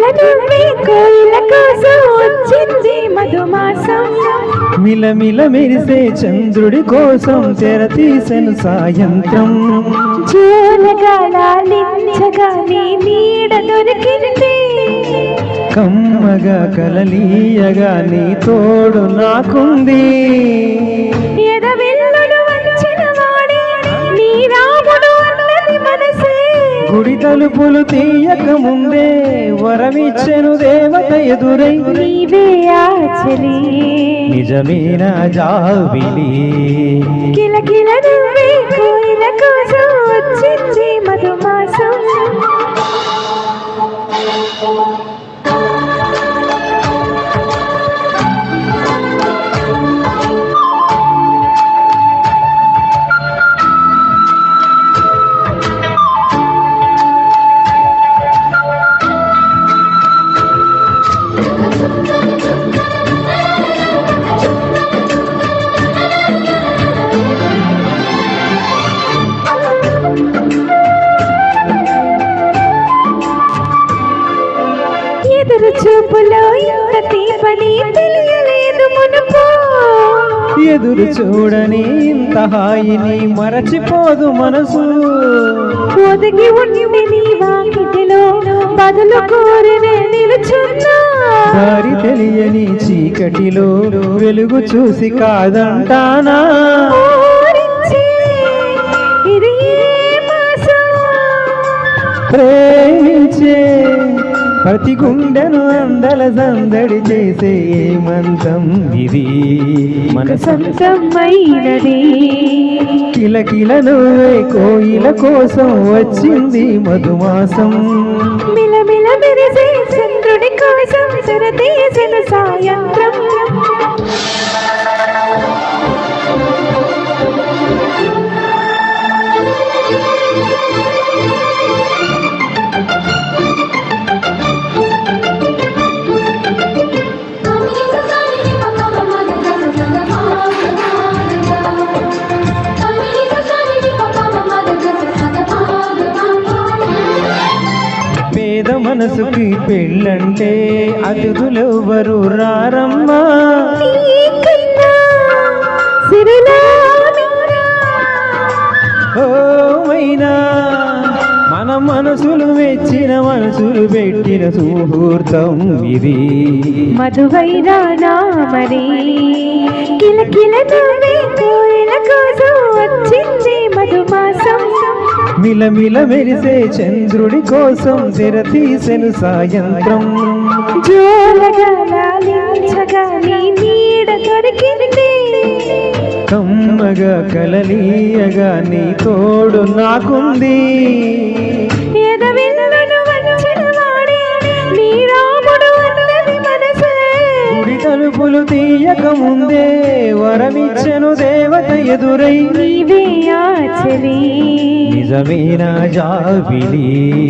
కిలకిల నువ్వే కోయిల కోసం వచ్చింది మధుమాసం. మిలమిల మెరిసే చంద్రుడి కోసం తెర తీసెను సాయంత్రం. నీ నీడ దొరికింది. కమ్మగా కలలీయగా నీ తోడు నాకుంది. తలుపులు తీయక ముందే వరమిచ్చెను దేవత ఎదురై. నీవే ఆచలి. నిజమేన జాబిలి? కిలకిల నువ్వే కోయిల కోసం వచ్చింది మధుమాసం. చూపులో ఇంత తీపని తెలియలేదు మునుపు. ఎదురు చూడని ఇంత హాయిని మరచిపోదు మనసు. ఒదిగి ఉండి నీ వాకిటిలో బదులు కోరినే నిలుచున్నా. దారి తెలియని చీకటిలో వెలుగు చూసి కాదంటానా? ప్రేమించే ప్రతి గుండెను అందల సందడి చేసే మంతం ఇది? మన సొంతమైనది కిలకిల నువ్వే కోయిల కోసం వచ్చింది మధుమాసం? మిలమిల మెరిసే చంద్రుడి కోసం తెరతీసిన సాయంత్రం. మనసుకి పెళ్ళంటే అతిథులెవ్వరు రారమ్మా. నీకన్నా సిరిలా మిన్నా ఓ మైనా మన మనసులు మెచ్చిన మనసులు పెట్టిన సుముహూర్తం ఇది. మధువైన నామరి కిలకిల నవ్వే కోయిల కోసం వచ్చింది మధుమాసం మిలమిల మెరిసే చంద్రుడి కోసం తెర తీసెను సాయంత్రం కమ్మగా కలలీయగా నీ తోడు నాకుంది. తలుపులు తీయక ముందే వరమిచ్చెను దేవత ఎదురై. ఆచలి. నిజమేనా జాబిలి?